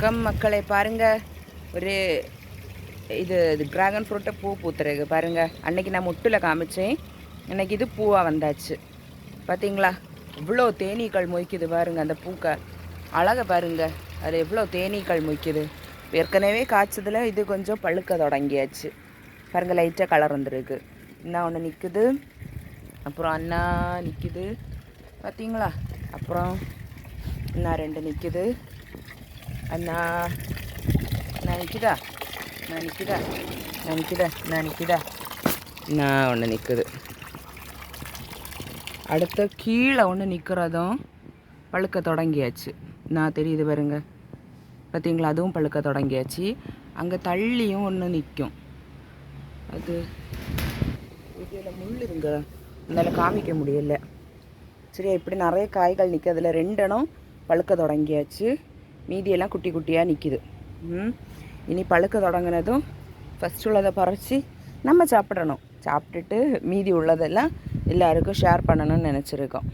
வணக்கம். மக்களை பாருங்கள் ஒரு இது இது ட்ராகன் ஃப்ரூட்டை பூ பூத்துருக்கு பாருங்கள் அன்னைக்கு நான் முட்டில் காமிச்சேன். இன்னைக்கு இது பூவாக வந்தாச்சு. பார்த்தீங்களா இவ்வளோ தேனீக்கள் மொய்க்குது பாருங்கள் அந்த பூக்க. அழகை பாருங்கள் அது எவ்வளோ தேனீக்கள் மொய்க்குது. ஏற்கனவே காய்ச்சதில் இது கொஞ்சம் பழுக்க தொடங்கியாச்சு. பாருங்கள் லைட்டாக கலர் வந்துருக்கு. இன்னும் ஒன்று நிற்குது அப்புறம் அண்ணா நிற்குது பார்த்தீங்களா அப்புறம் இன்னும் ரெண்டு நிற்குது அண்ணா நான் நிற்குதா நான் நிற்குதா நான் நிற்குதா நான் நிற்குதா நான் ஒன்று நிற்குது அடுத்த கீழே ஒன்று நிற்கிறதும் பழுக்க தொடங்கியாச்சு நான் தெரியுது பாருங்க பார்த்தீங்களா அதுவும் பழுக்க தொடங்கியாச்சு அங்கே தள்ளியும் ஒன்று நிற்கும் அது இதில் முள் இருங்க அதனால் காமிக்க முடியல சரியா இப்படி நிறைய காய்கள் நிற்கிறதுல ரெண்டெண்ணம் பழுக்க தொடங்கியாச்சு மீதியெல்லாம் குட்டி குட்டியாக நிற்கிது ம். இனி பழுக்க தொடங்கினதும் ஃபஸ்ட் உள்ளதை பறித்து நம்ம சாப்பிடணும். சாப்பிட்டுட்டு மீதி உள்ளதெல்லாம் எல்லாருக்கும் ஷேர் பண்ணணும்னு நினச்சிருக்கோம்.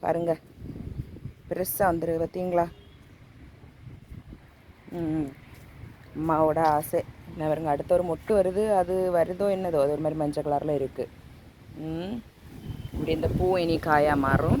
பாருங்கள் பெருசாக வந்துருக்கு பார்த்தீங்களா? ம். அம்மாவோட ஆசை. என்ன பாருங்க அடுத்த ஒரு மொட்டு வருது. அது வருதோ என்னதோ. அது ஒரு மாதிரி மஞ்சள் கலரில் இருக்குது ம். இப்படி இந்த பூ இனி காயாக மாறும்.